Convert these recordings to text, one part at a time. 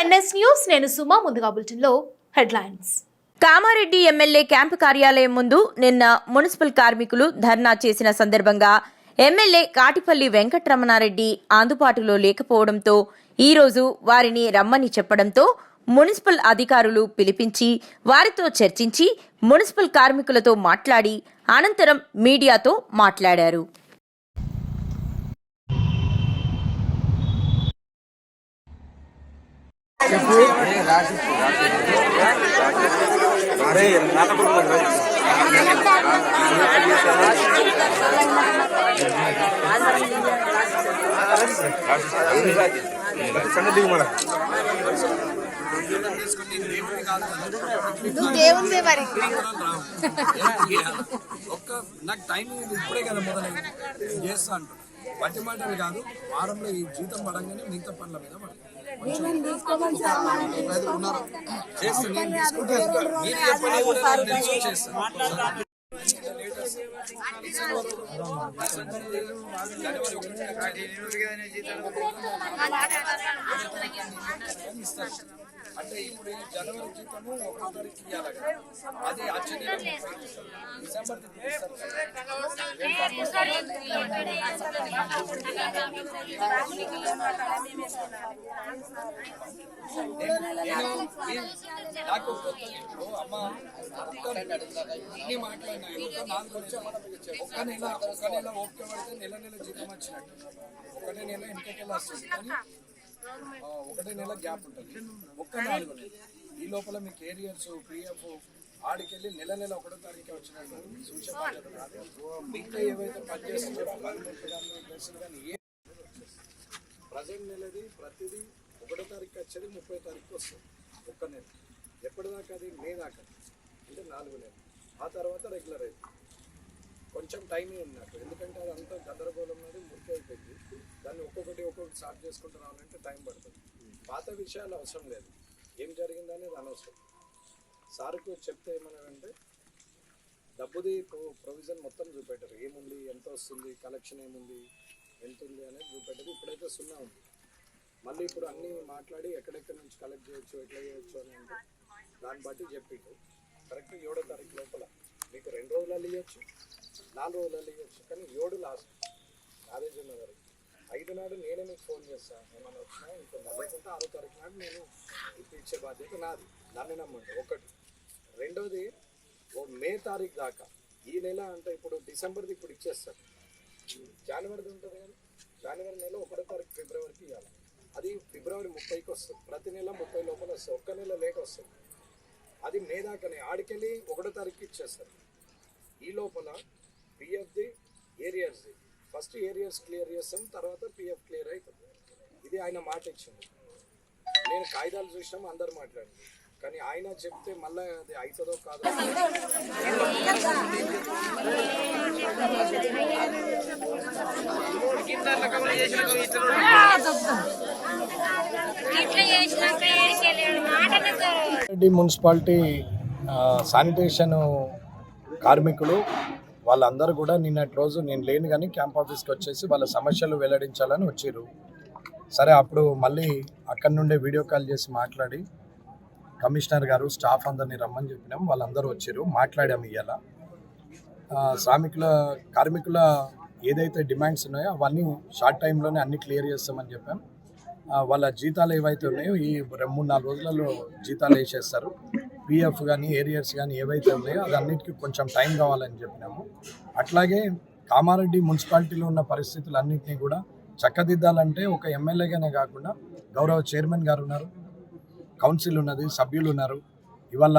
NS news నేను సుమా ముందుగా బులెటిన్లో హెడ్లైన్స్. కామారెడ్డి ఎమ్మెల్యే క్యాంపు కార్యాలయం ముందు నిన్న మున్సిపల్ కార్మికులు ధర్నా చేసిన సందర్భంగా ఎమ్మెల్యే కాటిపల్లి వెంకటరమణారెడ్డి అందుబాటులో లేకపోవడంతో ఈరోజు వారిని రమ్మని చెప్పడంతో మున్సిపల్ అధికారులు పిలిపించి వారితో చర్చించి మున్సిపల్ కార్మికులతో మాట్లాడి అనంతరం మీడియాతో మాట్లాడారు. నువ్వు దేవుందే మరి ఒక్క నాకు టైం ఇప్పుడే కదా మొదలైంది. చేస్తా అంటారు పట్టి మాటలు కాదు వారంలో ఈ జీతం పడంగానే మిగతా పనుల మీద పడతాను అంటే ఇప్పుడు ఈ జనవరి జీతము ఒకరికి ఇవ్వాలి అది వచ్చే డిసెంబర్ నాకు ఇప్పుడు అమ్మ ఒక్క ఇన్ని మాట్లాడినా ఒక్క నాలుగు వచ్చి ఒక్క నెల ఒక్క నెల ఓపిక పడితే నెల నెల జీతం వచ్చినట్టు ఒకటే నెల ఇంటికి వస్తుంది కానీ ఆ, ఒకటే నెల గ్యాప్ ఉంటుంది ఒక్క నాలుగు నెలలు ఈ లోపల మీకు ఏరియర్స్ పిఎఫ్ ఆడికెళ్ళి నెల నెల ఒకటో తారీఖు వచ్చినట్టు. సూచన మిగతా ఏవైతే పనిచేస్తున్నారో కానీ ఏ ప్రజెంట్ నెలది ప్రతిదీ ఒకటో తారీఖు వచ్చేది ముప్పై తారీఖు వస్తుంది. ఒక్క నెల. ఎప్పటిదాకా అది? మే దాకా. అంటే నాలుగు నెలలు. ఆ తర్వాత రెగ్యులర్ అయింది కొంచెం టైం ఉంది నాకు ఎందుకంటే అది అంతా గందరగోళం అనేది మురికి అయిపోయింది. దాన్ని ఒక్కొక్కటి ఒక్కొక్కటి సార్ట్ చేసుకుంటూ రావాలంటే టైం పడుతుంది. పాత విషయాలు అవసరం లేదు. ఏం జరిగిందనేది అనవసరం. సార్కి చెప్తే ఏమన్నారంటే డబ్బుది ప్రొవిజన్ మొత్తం చూపెట్టారు. ఏముంది ఎంత వస్తుంది కలెక్షన్ ఏముంది ఎంత ఉంది అనేది చూపెట్టారు. ఇప్పుడైతే సున్నా ఉంది. మళ్ళీ ఇప్పుడు అన్నీ మాట్లాడి ఎక్కడెక్కడి నుంచి కలెక్ట్ చేయొచ్చు ఎట్లా చేయొచ్చు అని అంటే దాన్ని బట్టి చెప్పిండు కరెక్ట్ ఏడో తారీఖు లోపల మీకు రెండు రోజులలో ఇవ్వచ్చు నాలుగు రోజులలో ఇవ్వచ్చు కానీ ఏడు లాస్ట్. కాలేజ్ ఉన్నవారు ఐదు నాడు నేనే మీకు ఫోన్ చేస్తాను ఏమైనా వచ్చినా ఇంకో లేకుంటే ఆరో తారీఖు నాడు నేను ఇప్పించే బాధ్యత నాది. నన్ను నమ్మండి ఒకటి. రెండోది ఓ మే తారీఖు దాకా. ఈ నెల అంటే ఇప్పుడు డిసెంబర్ది ఇప్పుడు ఇచ్చేస్తారు. జనవరిది ఉంటుంది కానీ జనవరి నెల ఒకటో తారీఖు ఫిబ్రవరికి ఇవ్వాలి. అది ఫిబ్రవరి ముప్పైకి వస్తుంది. ప్రతి నెల ముప్పై లోపల వస్తుంది. ఒక్క నెల లేట్ వస్తుంది. అది మే దాకానే. ఆడికెళ్ళి ఒకటో తారీఖుకి ఇచ్చేస్తారు. ఈ లోపల పిఎఫ్ది ఏరియర్స్ది ఫస్ట్ ఏరియర్స్ క్లియర్ చేస్తాం. తర్వాత పిఎఫ్ క్లియర్ అవుతుంది. ఇది ఆయన మాట ఇచ్చింది. నేను కాగితాలు చూసినాం అందరు మాట్లాడింది కానీ ఆయన చెప్తే మళ్ళీ అది అవుతుందో కాదో రెడ్డి మున్సిపాలిటీ శానిటేషన్ కార్మికులు వాళ్ళందరూ కూడా నిన్నటి రోజు నేను లేను కానీ క్యాంప్ ఆఫీస్కి వచ్చేసి వాళ్ళ సమస్యలు వెల్లడించాలని వచ్చారు సరే అప్పుడు మళ్ళీ అక్కడి నుండే వీడియో కాల్ చేసి మాట్లాడి కమిషనర్ గారు స్టాఫ్ అందరినీ రమ్మని చెప్పినాం. వాళ్ళందరూ వచ్చారు. మాట్లాడాము ఇవాళ శ్రామికుల కార్మికుల ఏదైతే డిమాండ్స్ ఉన్నాయో అవన్నీ షార్ట్ టైంలోనే అన్ని క్లియర్ చేస్తామని చెప్పాం. వాళ్ళ జీతాలు ఏవైతే ఉన్నాయో ఈ రెండు మూడు నాలుగు రోజులలో జీతాలు వేసేస్తారు. పిఎఫ్ కానీ ఏరియర్స్ కానీ ఏవైతే ఉన్నాయో అది అన్నిటికీ కొంచెం టైం కావాలని చెప్పినాము. అట్లాగే కామారెడ్డి మున్సిపాలిటీలో ఉన్న పరిస్థితులన్నింటినీ కూడా చక్కదిద్దాలంటే ఒక ఎమ్మెల్యేగానే కాకుండా గౌరవ చైర్మన్ గారు ఉన్నారు. కౌన్సిల్ ఉన్నది సభ్యులు ఉన్నారు. ఇవాళ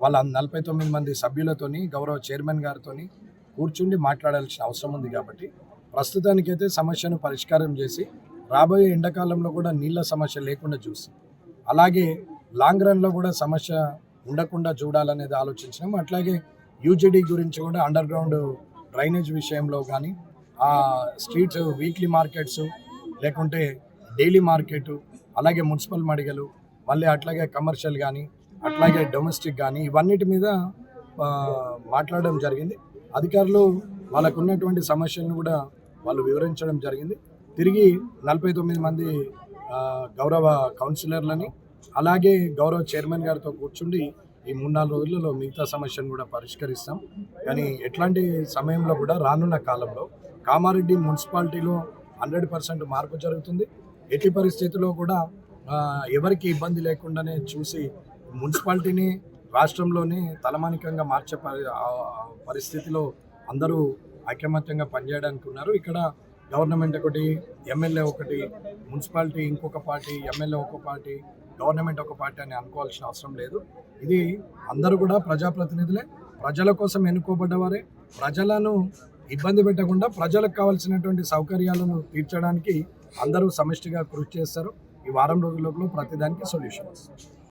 వాళ్ళ నలభై తొమ్మిది మంది సభ్యులతోని గౌరవ చైర్మన్ గారితోని కూర్చుండి మాట్లాడాల్సిన అవసరం ఉంది కాబట్టి ప్రస్తుతానికైతే సమస్యను పరిష్కారం చేసి రాబోయే ఎండాకాలంలో కూడా నీళ్ళ సమస్య లేకుండా చూసి అలాగే లాంగ్ రన్లో కూడా సమస్య ఉండకుండా చూడాలనేది ఆలోచించినాం. అట్లాగే యూజీడీ గురించి కూడా అండర్ గ్రౌండ్ డ్రైనేజ్ విషయంలో కానీ ఆ స్ట్రీట్స్ వీక్లీ మార్కెట్స్ లేకుంటే డైలీ మార్కెట్ అలాగే మున్సిపల్ మడిగలు మళ్ళీ అట్లాగే కమర్షియల్ కానీ అట్లాగే డొమెస్టిక్ కానీ ఇవన్నిటి మీద మాట్లాడడం జరిగింది. అధికారులు వాళ్ళకు ఉన్నటువంటి సమస్యలను కూడా వాళ్ళు వివరించడం జరిగింది. తిరిగి నలభై తొమ్మిది మంది గౌరవ కౌన్సిలర్లని అలాగే గౌరవ చైర్మన్ గారితో కూర్చుండి ఈ మూడు నాలుగు రోజులలో మిగతా సమస్యను కూడా పరిష్కరిస్తాం. కానీ ఎట్లాంటి సమయంలో కూడా రానున్న కాలంలో కామారెడ్డి మున్సిపాలిటీలో హండ్రెడ్ పర్సెంట్ మార్పు జరుగుతుంది. ఎట్టి పరిస్థితుల్లో కూడా ఎవరికి ఇబ్బంది లేకుండానే చూసి మున్సిపాలిటీని రాష్ట్రంలోని తలమానికంగా మార్చే పరి- పరిస్థితిలో అందరూ ఐకమత్యంగా పనిచేయడానికి ఉన్నారు. ఇక్కడ గవర్నమెంట్ ఒకటి ఎమ్మెల్యే ఒకటి మున్సిపాలిటీ ఇంకొక పార్టీ ఎమ్మెల్యే ఒక పార్టీ గవర్నమెంట్ ఒక పార్టీ అని అనుకోవాల్సిన అవసరం లేదు. ఇది అందరూ కూడా ప్రజాప్రతినిధులే. ప్రజల కోసం ఎన్నుకోబడ్డవారే. ప్రజలను ఇబ్బంది పెట్టకుండా ప్రజలకు కావాల్సినటువంటి సౌకర్యాలను తీర్చడానికి అందరూ సమిష్టిగా కృషి చేస్తారు. ఈ వారం రోజుల లోపల ప్రతిదానికి సొల్యూషన్ వస్తుంది.